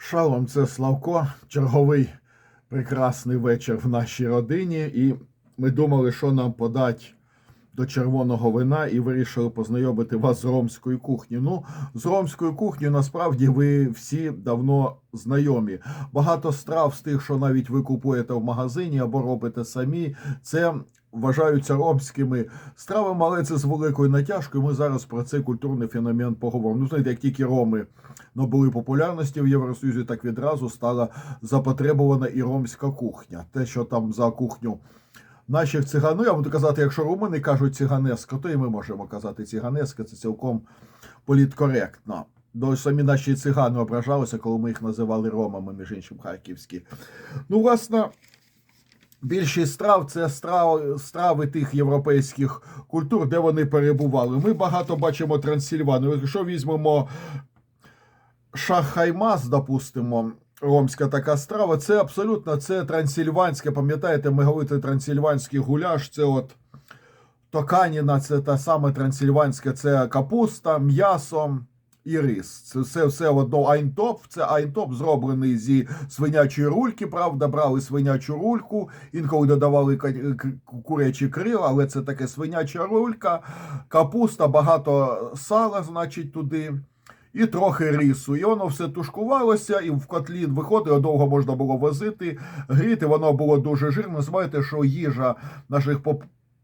Шалом, це Славко. Черговий прекрасний вечір в нашій родині. І ми думали, що нам подати до червоного вина, і вирішили познайомити вас з ромською кухнею. Ну, з ромською кухнею насправді ви всі давно знайомі. Багато страв з тих, що навіть ви купуєте в магазині або робите самі, це. Вважаються ромськими стравами, але це з великою натяжкою. Ми зараз про цей культурний феномен поговоримо. Ну, знаєте, як тільки роми набули популярності в Євросоюзі, так відразу стала запотребована і ромська кухня. Те, що там за кухню наших циган, ну я буду казати, якщо румуни кажуть циганеска, то і ми можемо казати циганеска, це цілком політкоректно. До самі наші цигани ображалися, коли ми їх називали ромами, між іншим харківські. Ну, власне. Більшість страв це страв, страви тих європейських культур, де вони перебували. Ми багато бачимо Трансильванію. Якщо візьмемо Шахаймас, допустимо, ромська така страва, це абсолютно це трансильванське. Пам'ятаєте, ми говорили трансильванський гуляш, це от токаніна, це та саме трансильванське, це капуста, м'ясо. І рис. Це все одно айнтоп. Це айнтоп зроблений зі свинячої рульки. Правда, брали свинячу рульку, інколи додавали курячі крила, але це таке свиняча рулька, капуста, багато сала, значить, туди. І трохи рису. І воно все тушкувалося, і в котлі виходило, довго можна було возити, гріти. Воно було дуже жирне. Знаєте, що їжа наших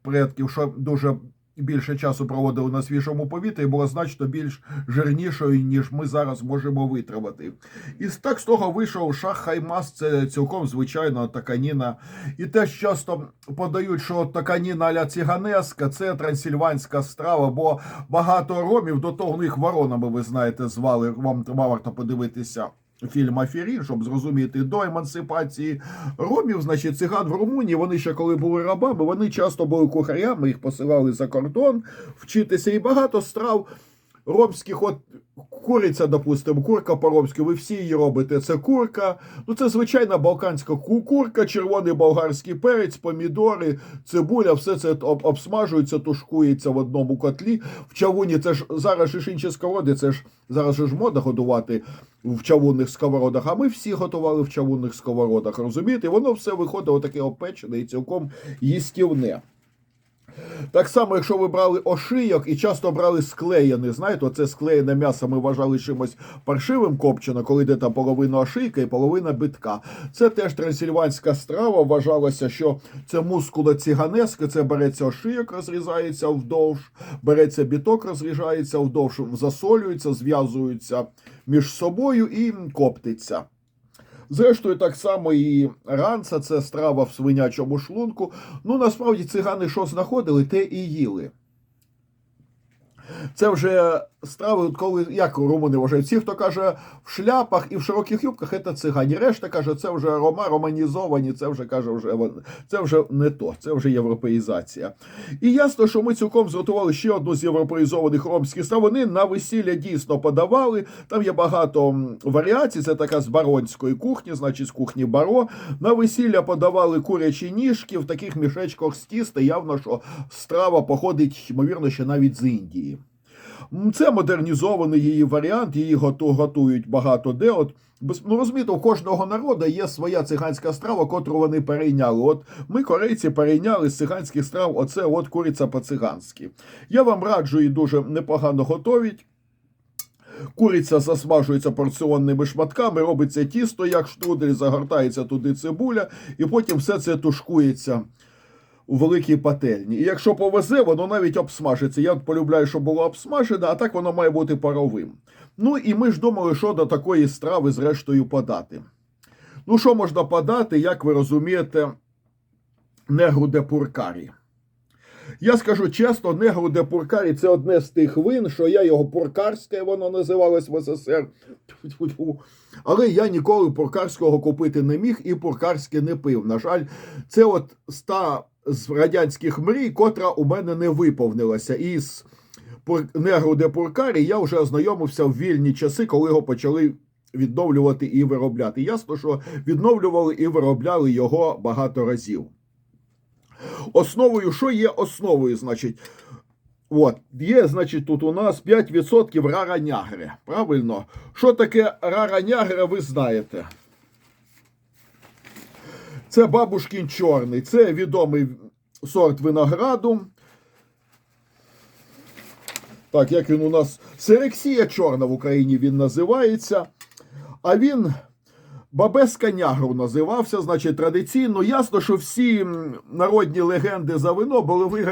предків, що дуже більше часу проводили на свіжому повітрі, була значно більш жирнішою, ніж ми зараз можемо витримати. І так з того вийшов шах хаймас, це цілком звичайна таканіна. І теж часто подають, що таканіна аля циганеска це трансильванська страва, бо багато ромів до того їх воронами, ви знаєте, звали. Вам вам варто подивитися. Фільм Афірі, щоб зрозуміти до емансипації ромів, значить, циган в Румунії, вони ще коли були рабами, вони часто були кухарями, їх посилали за кордон вчитися. І багато страв ромських, от куриця, допустимо, курка по-ромськи, ви всі її робите. Це курка. Ну, це звичайна балканська курка, червоний болгарський перець, помідори, цибуля, все це обсмажується, тушкується в одному котлі. В чавуні це ж зараз ж інші сковороди, це ж зараз ж мода годувати в чавунних сковородах, а ми всі готували в чавунних сковородах, розумієте? Воно все виходило таке опечене і цілком їстівне. Так само, якщо ви брали ошийок і часто брали склеєне, знаєте, оце склеєне м'ясо ми вважали чимось паршивим копчено, коли йде там половина ошийка і половина битка. Це теж трансильванська страва. Вважалося, що це мускула циганеска, це береться ошийок, розрізається вдовж, береться біток, розрізається вдовж, засолюється, зв'язується між собою і коптиться. Зрештою, так само і ранца, це страва в свинячому шлунку. Ну, насправді, цигани що знаходили, те і їли. Це вже страви, коли як румуни вважають, всі, хто каже в шляпах і в широких юбках, це цигані. Решта каже, це вже рома, романізовані, це вже каже, вже це вже не то, це вже європеїзація. І ясно, що ми цілком зготували ще одну з європеїзованих ромських страв. Вони на весілля дійсно подавали. Там є багато варіацій. Це така з баронської кухні, значить з кухні баро. На весілля подавали курячі ніжки в таких мішечках з тіста. Явно, що страва походить, ймовірно, ще навіть з Індії. Це модернізований її варіант, її готують багато де. От ну розумієте, у кожного народу є своя циганська страва, котру вони перейняли. От ми, корейці, перейняли з циганських страв. Оце от куриця по-циганськи. Я вам раджу її дуже непогано готовить. Куриця засмажується порціонними шматками, робиться тісто, як штрудель, загортається туди цибуля, і потім все це тушкується у великій пательні. І якщо повезе, воно навіть обсмажиться. Я полюбляю, щоб було обсмажене, а так воно має бути паровим. Ну і ми ж думали, що до такої страви зрештою подати. Ну, що можна подати, як ви розумієте, негру де пуркарі. Я скажу чесно, негру де пуркарі це одне з тих вин, що я його пуркарське, воно називалось в СССР. Але я ніколи пуркарського купити не міг і пуркарське не пив. На жаль, це от ста з радянських мрій, котра у мене не виповнилася. І з негру де пуркарі я вже ознайомився в вільні часи, коли його почали відновлювати і виробляти. Ясно, що відновлювали і виробляли його багато разів. Основою, що є основою, значить, От, є, значить, тут у нас 5% рара нягри. Правильно? Що таке рара нягра, ви знаєте. Це бабушкін чорний, це відомий сорт винограду. Так, як він у нас Серексія чорна в Україні він називається. А він Бабеска Нягру називався, значить, традиційно. Ясно, що всі народні легенди за вино були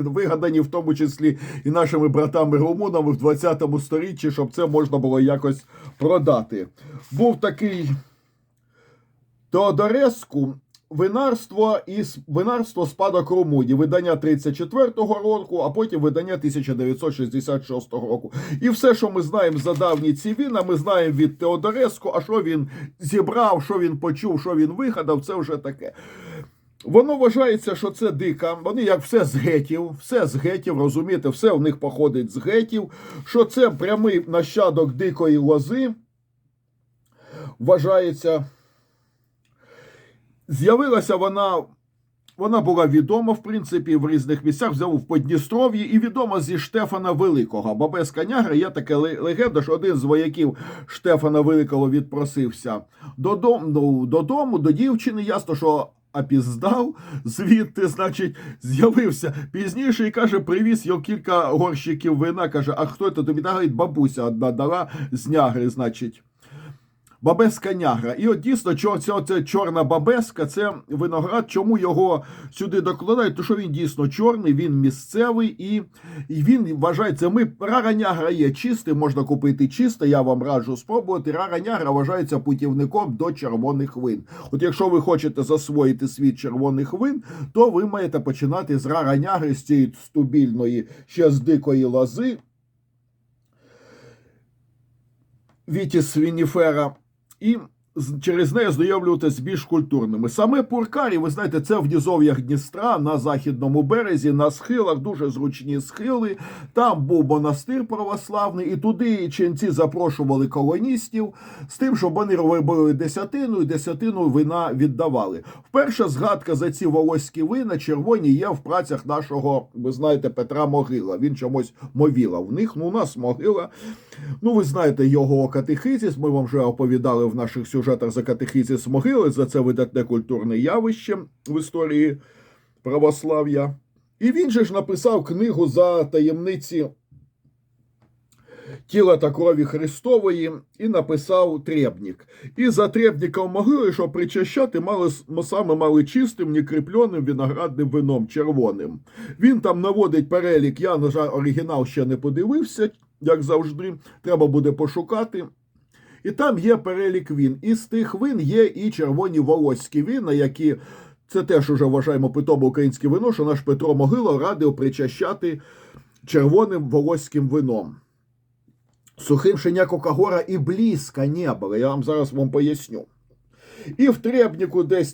вигадані, в тому числі і нашими братами румунами в 20 сторіччі, щоб це можна було якось продати. Був такий Теодореску. Винарство і винарство спадок Румунії, видання 34-го року, а потім видання 1966 року. І все, що ми знаємо за давні ці віна, ми знаємо від Теодореску, а що він зібрав, що він почув, що він вигадав, це вже таке. Воно вважається, що це дика. Вони як все з гетів, все з гетів, розумієте, все в них походить з гетів, що це прямий нащадок дикої лози. Вважається. З'явилася вона. Вона була відома, в принципі, в різних місцях, взяв в Подністров'ї і відома зі Штефана Великого. Бабеска Нягра є така легенда, що один з вояків Штефана Великого відпросився додому, ну, додому до дівчини. Ясно, що опіздав, звідти, значить, з'явився пізніше і каже, привіз його кілька горщиків вина. Каже, а хто це тобі дала? Говорить, Бабуся одна дала з нягри, значить. Бабеска нягра. І от дійсно, ця, ця чорна бабеска це виноград. Чому його сюди докладають? Тому що він дійсно чорний, він місцевий і, і він вважається. Ми рара нягра є чистий, можна купити чисте. Я вам раджу спробувати. Рара нягра вважається путівником до червоних вин. От якщо ви хочете засвоїти світ червоних вин, то ви маєте починати з рара нягри, з цієї стубільної, ще з дикої лози. Вітіс Вініфера і через неї знайомлюватися більш культурними. Саме Пуркарі, ви знаєте, це в низов'ях Дністра на західному березі, на схилах, дуже зручні схили. Там був монастир православний, і туди ченці запрошували колоністів з тим, щоб вони робили десятину і десятину вина віддавали. Вперша згадка за ці волоські вина червоні є в працях нашого, ви знаєте, Петра Могила. Він чомусь мовіла в них. Ну, у нас могила. Ну, ви знаєте його катехизіс. Ми вам вже оповідали в наших сюжетах за катехизіс могили. За це видатне культурне явище в історії православ'я. І він же ж написав книгу за таємниці тіла та крові Христової і написав требник. І за требником могили, щоб причащати, мали саме мали чистим, некріпленим виноградним вином червоним. Він там наводить перелік. Я, на жаль, оригінал ще не подивився, як завжди. Треба буде пошукати. І там є перелік він. Із тих вин є і червоні волоські вина, які це теж уже вважаємо питомо українське вино, що наш Петро Могило радив причащати червоним волоським вином. Сухим шиняко Кокагора і близько не було. Я вам зараз вам поясню. І в Требніку десь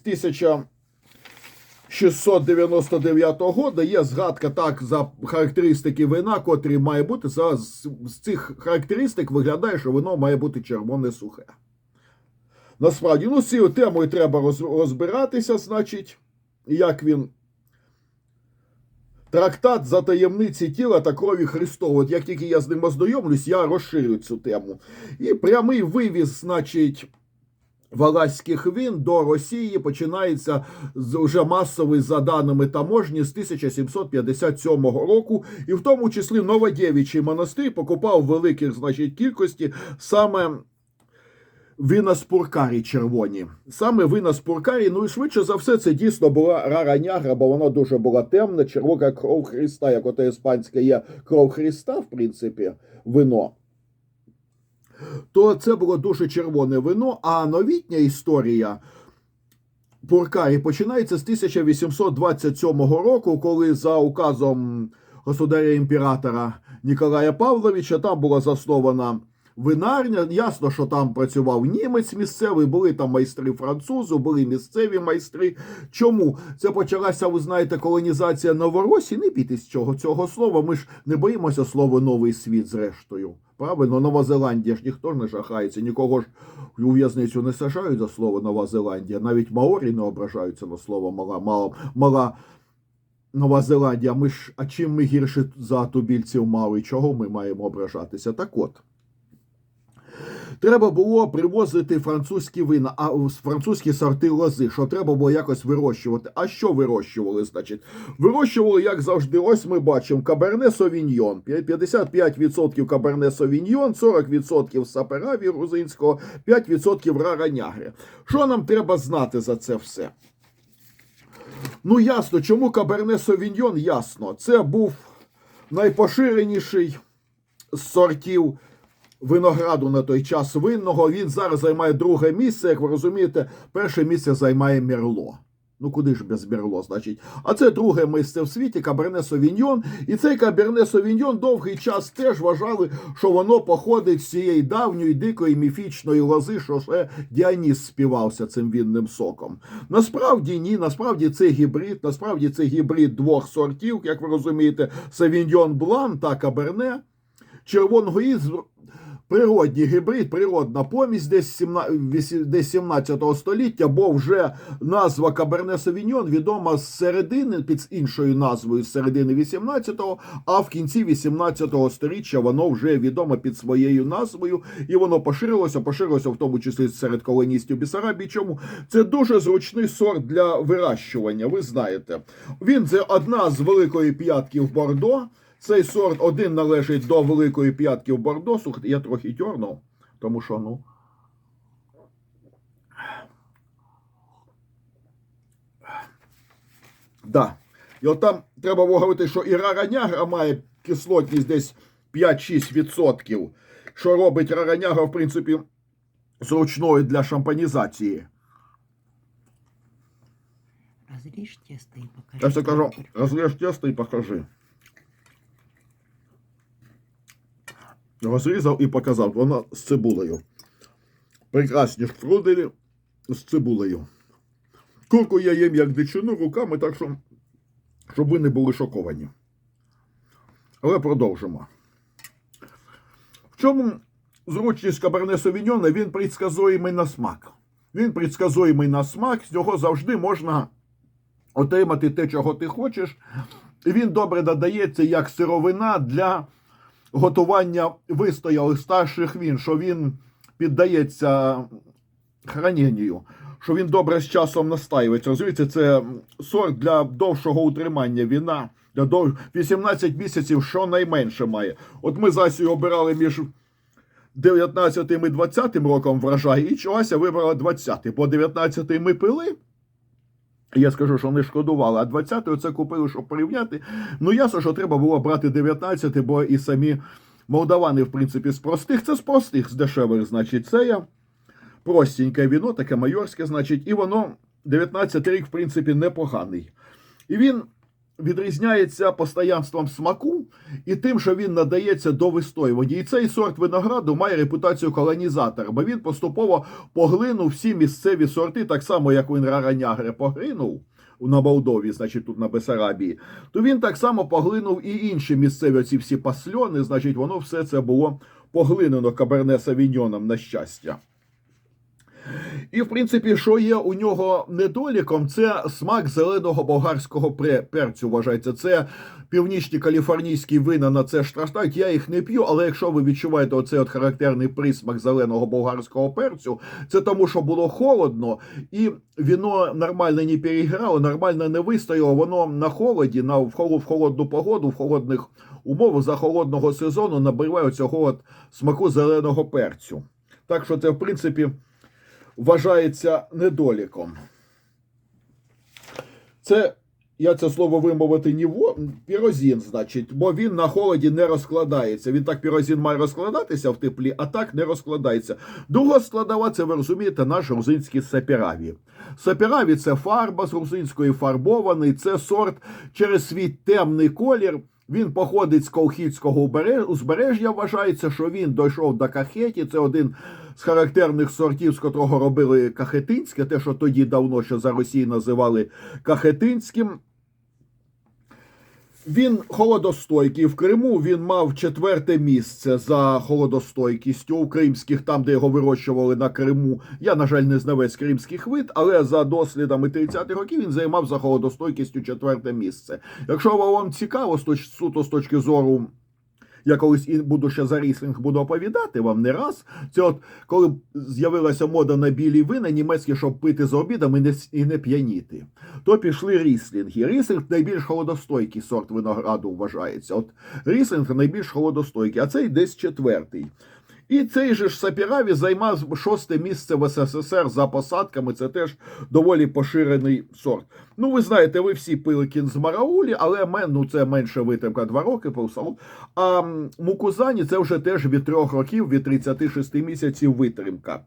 1699 года є згадка так за характеристики вина, котрі має бути. За, з, цих характеристик виглядає, що вино має бути червоне сухе. Насправді, ну з цією темою треба роз, розбиратися, значить, як він. Трактат за таємниці тіла та крові Христової. От як тільки я з ним ознайомлюсь, я розширю цю тему. І прямий вивіз, значить, валаських він до Росії починається з уже масовий за даними таможні з 1757 року, і в тому числі Новодєвічий монастир покупав великих значить, кількості саме вина з пуркарі червоні. Саме вина з пуркарі, ну і швидше за все, це дійсно була рара нягра, бо вона дуже була темна, червока кров Христа, як оте іспанське є кров Христа, в принципі, вино. То це було дуже червоне вино, а новітня історія Пуркарі починається з 1827 року, коли за указом государя імператора Ніколая Павловича там була заснована винарня. Ясно, що там працював німець місцевий, були там майстри французи, були місцеві майстри. Чому це почалася, ви знаєте, колонізація Новоросії? Не бійтесь цього цього слова. Ми ж не боїмося слова новий світ, зрештою. Правильно, Нова Зеландія ж ніхто не жахається, нікого ж у в'язницю не сажають за слово Нова Зеландія. Навіть маорі не ображаються на слово мала, мала, мала Нова Зеландія, ми ж, а чим ми гірше за тубільців мали? Чого ми маємо ображатися? Так от. Треба було привозити французькі вина, а французькі сорти лози, що треба було якось вирощувати. А що вирощували, значить? Вирощували, як завжди, ось ми бачимо Каберне Совіньйон. 55% Каберне Совіньйон, 40% Сапераві грузинського, 5% Раранягри. Що нам треба знати за це все? Ну, ясно, чому Каберне Совіньйон? Ясно. Це був найпоширеніший з сортів винограду на той час винного. Він зараз займає друге місце. Як ви розумієте, перше місце займає Мерло. Ну куди ж без Мерло, значить? А це друге місце в світі Каберне Совіньйон. І цей Каберне Совіньйон довгий час теж вважали, що воно походить з цієї давньої дикої міфічної лози, що ще Діаніс співався цим вінним соком. Насправді ні, насправді це гібрид, насправді це гібрид двох сортів, як ви розумієте, Савіньйон Блан та Каберне. Червоного із природній гібрид, природна помість десь 17, вісі- десь 17 століття, бо вже назва Каберне Савіньон відома з середини під іншою назвою з середини 18-го, а в кінці 18-го сторіччя воно вже відомо під своєю назвою, і воно поширилося, поширилося в тому числі серед колоністів Бісарабії. Чому це дуже зручний сорт для вирощування? Ви знаєте, він це одна з великої п'ятки в Бордо. Цей сорт один належить до великої п'ятки в Бордо. Слухайте, я трохи дьорнув, тому що ну. Да. І от там треба говорити, що і раранягра має кислотність десь 5-6%, що робить раранягра, в принципі, зручною для шампанізації. Разрежь тесто и покажи. Я все кажу, розріж тесто і покажи. Розрізав і показав. Воно з цибулею. Прекрасні штруделі з цибулею. Курку я їм як дичину руками, так що, щоб ви не були шоковані. Але продовжимо. В чому зручність Каберне Совіньона? Він предсказуємий на смак. Він предсказуємий на смак, з нього завжди можна отримати те, чого ти хочеш. І він добре додається як сировина для готування вистоялих старших він, що він піддається храненню, що він добре з часом настаюється. Розумієте, це сорт для довшого утримання віна. Для дов... 18 місяців щонайменше має. От ми з Асією обирали між 19 і 20 роком врожай, і Чоася вибрала 20, бо 19 ми пили. Я скажу, що не шкодували, а 20-ї це купили, щоб порівняти. Ну, ясно, що треба було брати 19-й, бо і самі молдавани, в принципі, з простих. Це з простих, з дешевих, значить, це я. Простеньке віно, таке майорське, значить, і воно 19 рік, в принципі, непоганий. І він відрізняється постоянством смаку і тим, що він надається до вистоювання. І цей сорт винограду має репутацію колонізатора, бо він поступово поглинув всі місцеві сорти, так само, як він раранягре поглинув. На Молдові, значить, тут на Бесарабії, то він так само поглинув і інші місцеві оці всі пасльони, значить, воно все це було поглинено Каберне Савіньоном, на щастя. І, в принципі, що є у нього недоліком, це смак зеленого болгарського перцю. Вважається, це північні каліфорнійські вина на це штрафтають. Я їх не п'ю, але якщо ви відчуваєте оцей от характерний присмак зеленого болгарського перцю, це тому, що було холодно, і віно нормально не переграло, нормально не вистояло. Воно на холоді, на в холо- в холодну погоду, в холодних умовах за холодного сезону набиває цього от смаку зеленого перцю. Так що це, в принципі вважається недоліком. Це, я це слово вимовити не во, пірозін, значить, бо він на холоді не розкладається. Він так пірозін має розкладатися в теплі, а так не розкладається. Друга складова, це ви розумієте, наш грузинський сапіраві. Сапіраві це фарба з грузинської фарбований, це сорт через свій темний колір. Він походить з Колхідського узбережжя. Вважається, що він дійшов до Кахеті. Це один з характерних сортів, з котрого робили кахетинське, те, що тоді давно ще за Росії називали кахетинським. Він холодостойкий. В Криму він мав четверте місце за холодостойкістю у кримських, там, де його вирощували на Криму. Я, на жаль, не знавець кримських вид, але за дослідами 30-х років він займав за холодостойкістю четверте місце. Якщо вам цікаво, суто з точки зору. Я колись і буду ще за ріслінг буду оповідати вам не раз. Це от коли з'явилася мода на білі вина, німецькі, щоб пити за обідом і не, і не п'яніти, то пішли ріслінги. Ріслінг найбільш холодостойкий сорт винограду вважається. От ріслінг найбільш холодостойкий, а цей десь четвертий. І цей же ж Сапіраві займав шосте місце в СССР за посадками. Це теж доволі поширений сорт. Ну, ви знаєте, ви всі пили кінзмараулі, але мен, ну, це менше витримка 2 роки по салон. А мукузані це вже теж від 3 років, від 36 місяців витримка.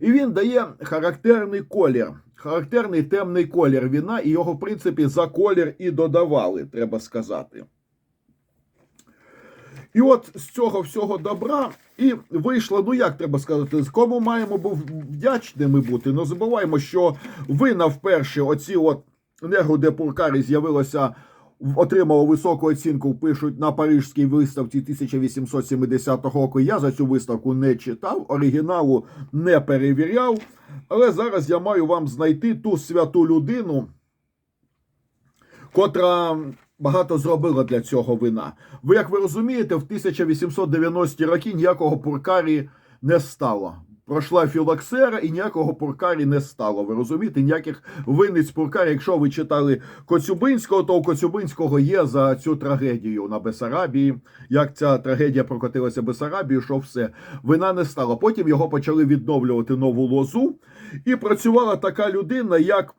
І він дає характерний колір. Характерний темний колір віна, і його, в принципі, за колір і додавали, треба сказати. І от з цього всього добра і вийшло, ну як треба сказати, з кому маємо був вдячними бути. Не забуваємо, що вина вперше, оці от негру де Пуркарі з'явилося, отримало високу оцінку, пишуть на Парижській виставці 1870 року. Я за цю виставку не читав, оригіналу не перевіряв. Але зараз я маю вам знайти ту святу людину, котра багато зробила для цього вина. Ви, як ви розумієте, в 1890-ті роки ніякого пуркарі не стало. Пройшла філоксера і ніякого пуркарі не стало. Ви розумієте, ніяких винниць пуркарі. Якщо ви читали Коцюбинського, то у Коцюбинського є за цю трагедію на Бесарабії. Як ця трагедія прокотилася Бесарабію, що все вина не стало. Потім його почали відновлювати нову лозу, і працювала така людина, як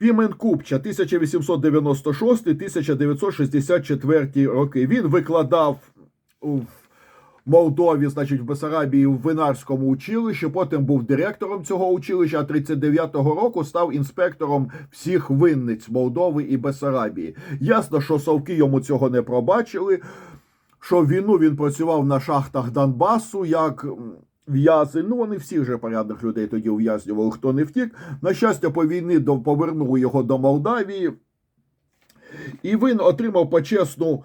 Пімен Купча, 1896-1964 роки. Він викладав в Молдові, значить, в Бесарабії в винарському училищі. Потім був директором цього училища. А 39-го року став інспектором всіх винниць Молдови і Бесарабії. Ясно, що совки йому цього не пробачили. Що війну він працював на шахтах Донбасу як в'язень. Ну, вони всіх же порядних людей тоді ув'язнювали, хто не втік. На щастя, по війни повернули його до Молдавії. І він отримав почесну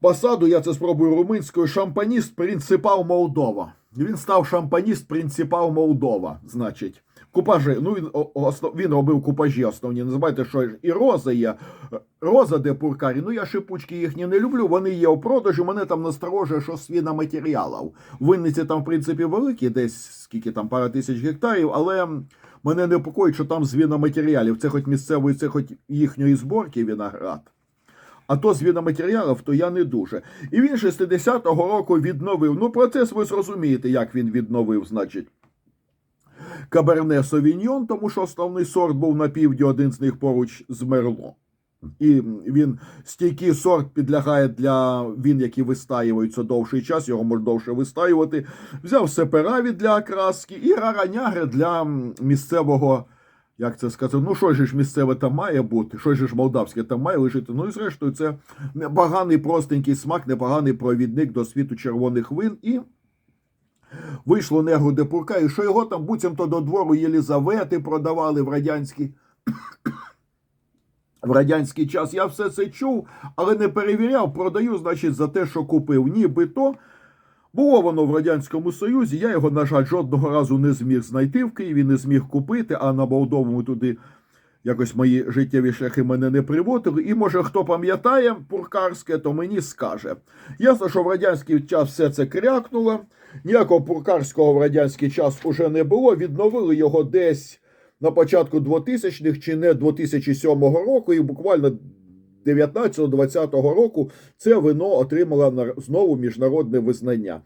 посаду, я це спробую румунською, шампаніст принципал Молдова. Він став шампаніст принципал Молдова, значить. Купажі, ну він, основ, він робив купажі основні. Не забувайте, що і роза є. Роза де пуркарі. Ну я шипучки їхні не люблю. Вони є у продажі. Мене там насторожує, що свіна матеріалів. Винниці там, в принципі, великі, десь скільки там пара тисяч гектарів, але мене непокоїть, що там звіноматеріалів. Це хоч місцевої, це хоч їхньої зборки виноград. А то з віноматеріалів, то я не дуже. І він 60-го року відновив. Ну, процес ви зрозумієте, як він відновив, значить. Каберне Совіньйон, тому що основний сорт був на півдні, один з них поруч з Мерло. І він стійкий сорт підлягає для він, які вистаюються довший час, його можна довше вистаювати. Взяв сепераві для окраски і раранягри для місцевого. Як це сказати? Ну, що ж місцеве там має бути, що ж молдавське там має лежати. Ну і зрештою, це непоганий простенький смак, непоганий провідник до світу червоних вин. І вийшло де і що його там буцімто до двору Єлізавети продавали в радянській. В радянський час я все це чув, але не перевіряв, продаю, значить, за те, що купив. Нібито було воно в Радянському Союзі. Я його, на жаль, жодного разу не зміг знайти в Києві, не зміг купити, а на Молдову ми туди якось мої життєві шляхи мене не приводили. І може хто пам'ятає пуркарське, то мені скаже. Ясно, що в радянський час все це крякнуло. Ніякого пуркарського в радянський час уже не було. Відновили його десь на початку 2000-х чи не 2007 року, і буквально 19-20 року це вино отримало знову міжнародне визнання.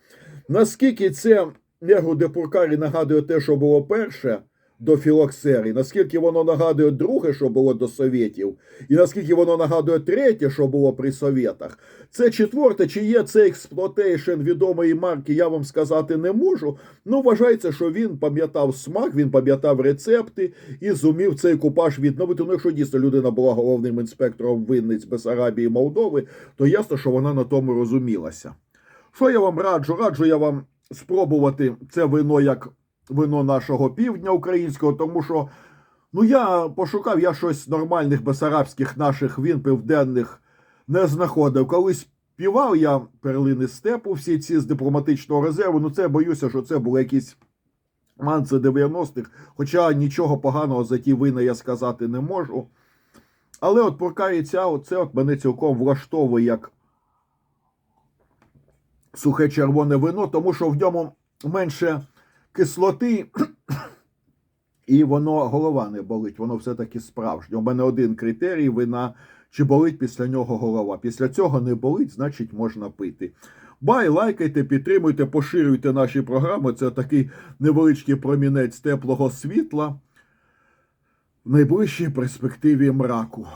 Наскільки це негру де Пуркарі нагадує те, що було перше до філоксери, наскільки воно нагадує друге, що було до совєтів, і наскільки воно нагадує третє, що було при совєтах, це четверте, чи є це експлуатейшн відомої марки, я вам сказати не можу. Ну, вважається, що він пам'ятав смак, він пам'ятав рецепти і зумів цей купаж відновити. Ну, якщо дійсно людина була головним інспектором винниць Бесарабії Молдови, то ясно, що вона на тому розумілася. Що я вам раджу? Раджу я вам спробувати це вино як вино нашого півдня українського, тому що Ну, я пошукав, я щось нормальних бесарабських наших він південних не знаходив. Колись співав я перлини степу, всі ці з дипломатичного резерву. Ну, це боюся, що це були якісь манці 90-х, хоча нічого поганого за ті вина я сказати не можу. Але от прокається, оце от мене цілком влаштовує як сухе червоне вино, тому що в ньому менше кислоти, і воно голова не болить, воно все-таки справжнє. У мене один критерій вина, чи болить після нього голова. Після цього не болить, значить можна пити. Бай, лайкайте, підтримуйте, поширюйте наші програми. Це такий невеличкий промінець теплого світла в найближчій перспективі мраку.